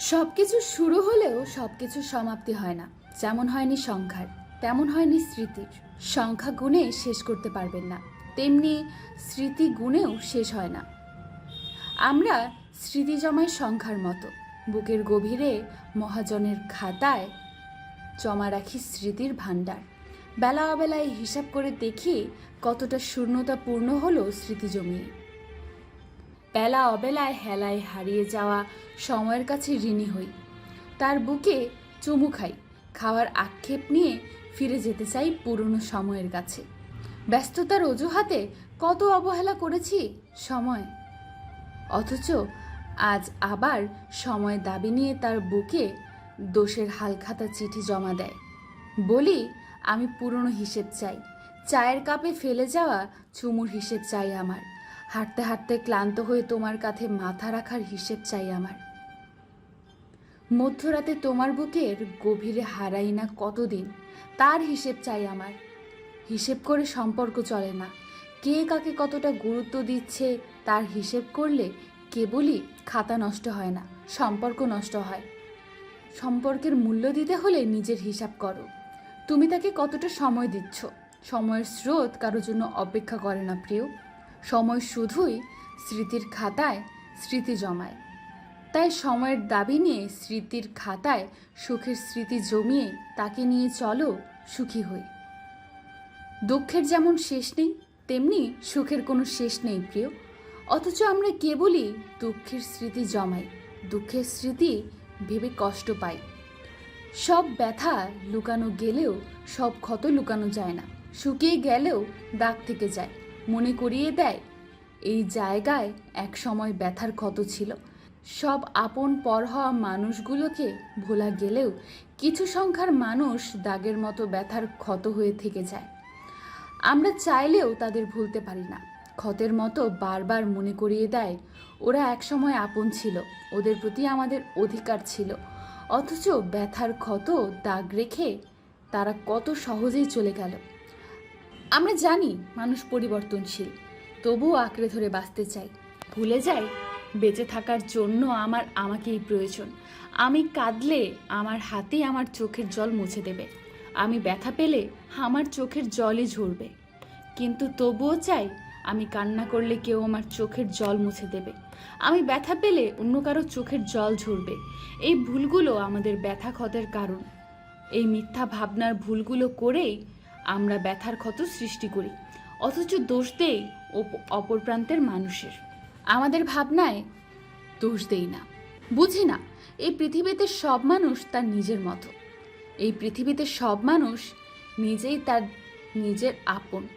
সব কিছু শুরু হলেও সব কিছু সমাপ্তি হয় না। যেমন হয়নি সংখ্যার, তেমন হয়নি স্মৃতির। সংখ্যা গুণে শেষ করতে পারবেন না। তেমনি স্মৃতি গুণেও শেষ হয় না। আমরা স্মৃতি জমাই সংখ্যার মতো। বুকের গভীরে মহাজনের খাতায় জমা রাখি স্মৃতির ভাণ্ডার। বেলা অবেলায় হিসাব করে দেখি কতটা শূন্যতা পূর্ণ হলো স্মৃতি জমিয়ে। বেলা অবেলায় হেলায় হারিয়ে যাওয়া সময়ের কাছে ঋণী হই। তার বুকে চুমু খাই। খাওয়ার আক্ষেপ নিয়ে ফিরে যেতে চাই পুরনো সময়ের কাছে। ব্যস্ততার অজুহাতে কত অবহেলা করেছি সময়। অথচ আজ আবার সময় দাবি নিয়ে তার বুকে দোষের হালখাতা চিঠি জমা দেয়। বলি, আমি পুরনো হিসেব চাই। চায়ের কাপে ফেলে যাওয়া চুমুর হিসেব চাই আমার। হাঁটতে হাঁটতে ক্লান্ত হয়ে তোমার কাঁধে মাথা রাখার হিসেব চাই আমার। মধ্যরাতে তোমার বুকের গভীরে হারাই না কতদিন, তার হিসেব চাই আমার। হিসেব করে সম্পর্ক চলে না। কে কাকে কতটা গুরুত্ব দিচ্ছে, তার হিসেব করলে কেবলই খাতা নষ্ট হয় না, সম্পর্ক নষ্ট হয়। সম্পর্কের মূল্য দিতে হলে নিজের হিসাব করো। তুমি তাকে কতটা সময় দিচ্ছ? সময়ের স্রোত কারোর জন্য অপেক্ষা করে না প্রিয়। সময় শুধুই স্মৃতির খাতায় স্মৃতি জমায়। তাই সময়ের দাবি নিয়ে স্মৃতির খাতায় সুখের স্মৃতি জমিয়ে তাকে নিয়ে চলো সুখী হই। দুঃখের যেমন শেষ নেই, তেমনি সুখের কোনো শেষ নেই প্রিয়। অথচ আমরা কেবলই দুঃখের স্মৃতি জমাই, দুঃখের স্মৃতি ভেবে কষ্ট পাই। সব ব্যথা লুকানো গেলেও সব ক্ষত লুকানো যায় না শুকিয়ে গেলেও দাগ থেকে যায়। মনে করিয়ে দেয়? এই জায়গায় এক সময় ব্যথার ক্ষত ছিল। সব আপন পর হওয়া মানুষগুলোকে ভোলা গেলেও কিছু সংখ্যার মানুষ দাগের মতো ব্যথার ক্ষত হয়ে থেকে যায়। আমরা চাইলেও তাদের ভুলতে পারি না। ক্ষতের মতো বারবার মনে করিয়ে দেয়, ওরা একসময় আপন ছিল, ওদের প্রতি আমাদের অধিকার ছিল। অথচ ব্যথার ক্ষত দাগ রেখে তারা কত সহজেই চলে গেল। আমরা জানি মানুষ পরিবর্তনশীল, তবুও আঁকড়ে ধরে বাঁচতে চাই। ভুলে যাই, বেঁচে থাকার জন্য আমার আমাকেই প্রয়োজন। আমি কাঁদলে আমার হাতেই আমার চোখের জল মুছে দেবে। আমি ব্যথা পেলে আমার চোখের জলই ঝরবে। কিন্তু তবুও চাই আমি কান্না করলে কেউ আমার চোখের জল মুছে দেবে। আমি ব্যথা পেলে অন্য কারও চোখের জল ঝরবে। এই ভুলগুলো আমাদের ব্যথা ক্ষতের কারণ। এই মিথ্যা ভাবনার ভুলগুলো করেই আমরা ব্যথার ক্ষত সৃষ্টি করি, অথচ দোষ দেই অপ- অপর প্রান্তের মানুষের। আমাদের ভাবনায় দোষ দেই না। বুঝি না, এই পৃথিবীতে সব মানুষ তার নিজের মতো। এই পৃথিবীতে সব মানুষ নিজেই তার নিজের আপন।